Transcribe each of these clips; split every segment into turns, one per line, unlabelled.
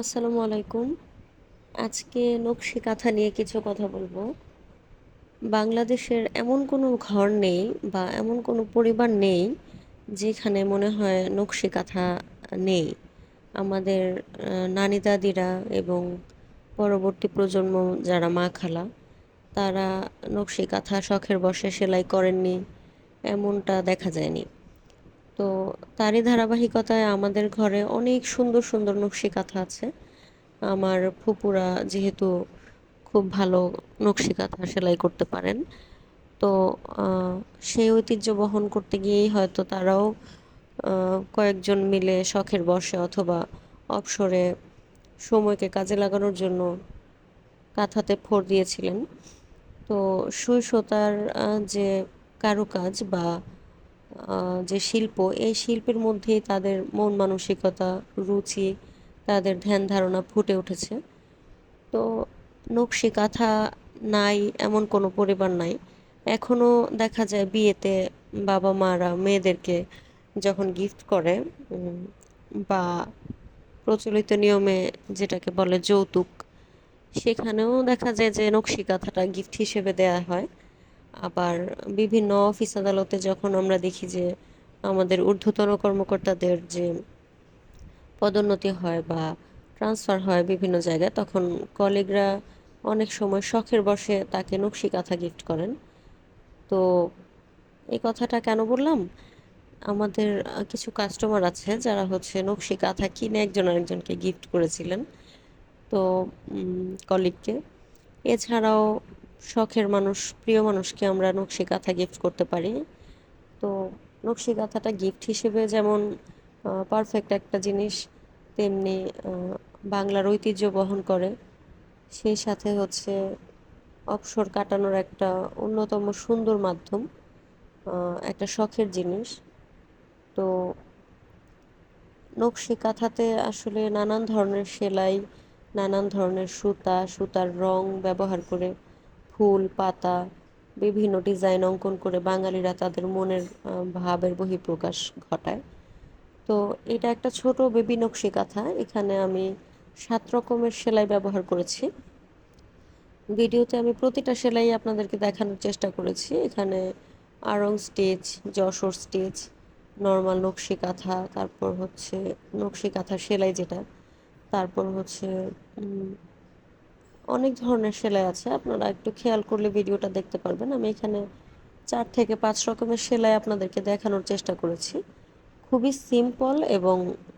আসসালামু আলাইকুম। আজকে নকশি কাঁথা নিয়ে কিছু কথা বলব। বাংলাদেশের এমন কোনো ঘর নেই বা এমন কোনো পরিবার নেই যেখানে মনে হয় নকশি কাঁথা নেই। আমাদের নানি দাদিরা এবং পরবর্তী প্রজন্ম যারা মা খালা, তারা নকশি কাঁথা শখের বসে সেলাই করেননি, এমনটা দেখা যায়নি। তো তারই ধারাবাহিকতায় আমাদের ঘরে অনেক সুন্দর সুন্দর নকশি কাঁথা আছে। আমার ফুপুরা যেহেতু খুব ভালো নকশি কাঁথা সেলাই করতে পারেন। তো সেই ঐতিহ্য বহন করতে গিয়েই হয়তো তারাও কয়েকজন মিলে শখের বসে অথবা অবসরে সময়কে কাজে লাগানোর জন্য কাঁথাতে ফোর দিয়েছিলেন। তো সুতার যে কারুকাজ বা যে শিল্প, এই শিল্পের মধ্যেই তাদের মন মানসিকতা, রুচি, তাদের ধ্যান ধারণা ফুটে উঠেছে। তো নকশি কাঁথা নাই, এমন কোনো পরিবার নাই। এখনও দেখা যায় বিয়েতে বাবা মারা মেয়েদেরকে যখন গিফট করে বা প্রচলিত নিয়মে যেটাকে বলে যৌতুক, সেখানেও দেখা যায় যে নকশি কাঁথাটা গিফট হিসেবে দেয়া হয়। আবার বিভিন্ন অফিস আদালতে যখন আমরা দেখি যে আমাদের ঊর্ধ্বতন কর্মকর্তাদের যে পদোন্নতি হয় বা ট্রান্সফার হয় বিভিন্ন জায়গায়, তখন কলিগরা অনেক সময় শখের বসে তাকে নকশি কাঁথা গিফট করেন। তো এই কথাটা কেন বললাম? আমাদের কিছু কাস্টমার আছে যারা হচ্ছে নকশি কাঁথা কিনে একজন আরেকজনকে গিফট করেছিলেন, তো কলিগকে। এছাড়াও শখের মানুষ, প্রিয় মানুষকে আমরা নকশি কাঁথা গিফট করতে পারি। তো নকশি কাঁথাটা গিফট হিসেবে যেমন পারফেক্ট একটা জিনিস তেমনি বাংলার ঐতিহ্য বহন করে। সেই সাথে হচ্ছে অবসর কাটানোর একটা অন্যতম সুন্দর মাধ্যম একটা শখের জিনিস। তো নকশি কাঁথাতে আসলে নানান ধরনের সেলাই, নানান ধরনের সুতা, সুতার রং ব্যবহার করে ফুল, পাতা, বিভিন্ন ডিজাইন অঙ্কন করে বাঙালিরা তাদের মনের ভাবের বহিঃপ্রকাশ ঘটায়। তো এটা একটা ছোট বেবি নকশি কাঁথা। এখানে আমি সাত রকমের সেলাই ব্যবহার করেছি। ভিডিওতে আমি প্রতিটা সেলাই আপনাদেরকে দেখানোর চেষ্টা করেছি। এখানে Aarong stitch, Jessore stitch, normal নকশি কাঁথা, তারপর হচ্ছে নকশি কাঁথা সেলাই যেটা, তারপর হচ্ছে অনেক ধরনের সেলাই আছে। আপনারা একটু খেয়াল করলে ভিডিওটা দেখতে পারবেন। আমি এখানে চার থেকে পাঁচ রকমের সেলাই আপনাদেরকে দেখানোর চেষ্টা করেছি। খুবই সিম্পল এবং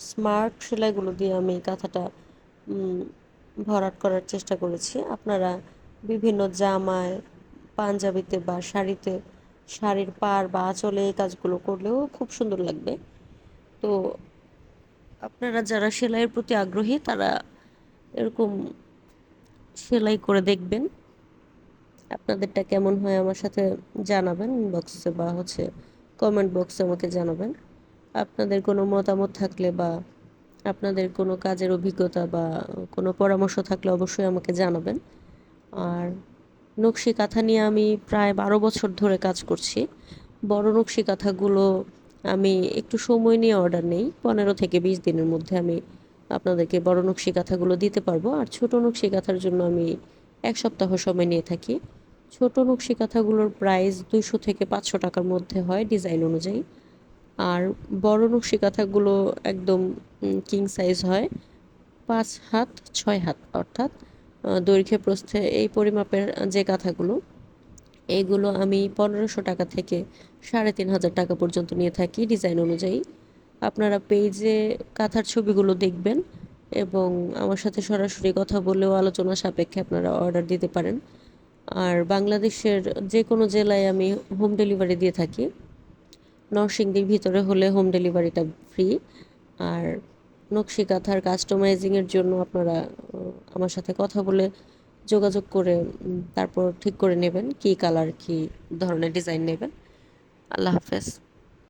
স্মার্ট সেলাইগুলো দিয়ে আমি কাঁথাটা ভরাট করার চেষ্টা করেছি। আপনারা বিভিন্ন জামায়, পাঞ্জাবিতে বা শাড়িতে, শাড়ির পার বা আঁচলে এই কাজগুলো করলেও খুব সুন্দর লাগবে। তো আপনারা যারা সেলাইয়ের প্রতি আগ্রহী, তারা এরকম সেলাই করে দেখবেন। আপনাদেরটা কেমন হয় আমার সাথে জানাবেন বক্সে বা হচ্ছে কমেন্ট বক্সে আমাকে জানাবেন। আপনাদের কোনো মতামত থাকলে বা আপনাদের কোনো কাজের অভিজ্ঞতা বা কোনো পরামর্শ থাকলে অবশ্যই আমাকে জানাবেন। আর নকশি কাঁথা নিয়ে আমি প্রায় বারো বছর ধরে কাজ করছি। বড় নকশি কাঁথাগুলো আমি একটু সময় নিয়ে অর্ডার নেই। পনেরো থেকে বিশ দিনের মধ্যে আমি আপনাদেরকে বড় নকশি কাঁথাগুলো দিতে পারব। আর ছোট নকশি কাঁথার জন্য আমি এক সপ্তাহ সময় নিয়ে থাকি। ছোট নকশি কাঁথাগুলোর প্রাইস দুইশো থেকে পাঁচশো টাকার মধ্যে হয় ডিজাইন অনুযায়ী। আর বড় নকশি কাঁথাগুলো একদম কিং সাইজ হয়। পাঁচ হাত, ছয় হাত অর্থাৎ দৈর্ঘ্যে প্রস্থে এই পরিমাপের যে কাঁথাগুলো এইগুলো আমি পনেরোশো টাকা থেকে সাড়ে তিন হাজার টাকা পর্যন্ত নিয়ে থাকি ডিজাইন অনুযায়ী। আপনারা পেজে কাঁথার ছবিগুলো দেখবেন এবং আমার সাথে সরাসরি কথা বলেও আলোচনা সাপেক্ষে আপনারা অর্ডার দিতে পারেন। আর বাংলাদেশের যে কোনো জেলায় আমি হোম ডেলিভারি দিয়ে থাকি। নরসিংদীর ভিতরে হলে হোম ডেলিভারিটা ফ্রি আর নকশি কাঁথার কাস্টমাইজিংয়ের জন্য আপনারা আমার সাথে কথা বলে যোগাযোগ করে তারপর ঠিক করে নেবেন কী কালার কী ধরনের ডিজাইন নেবেন। আল্লাহ হাফেজ।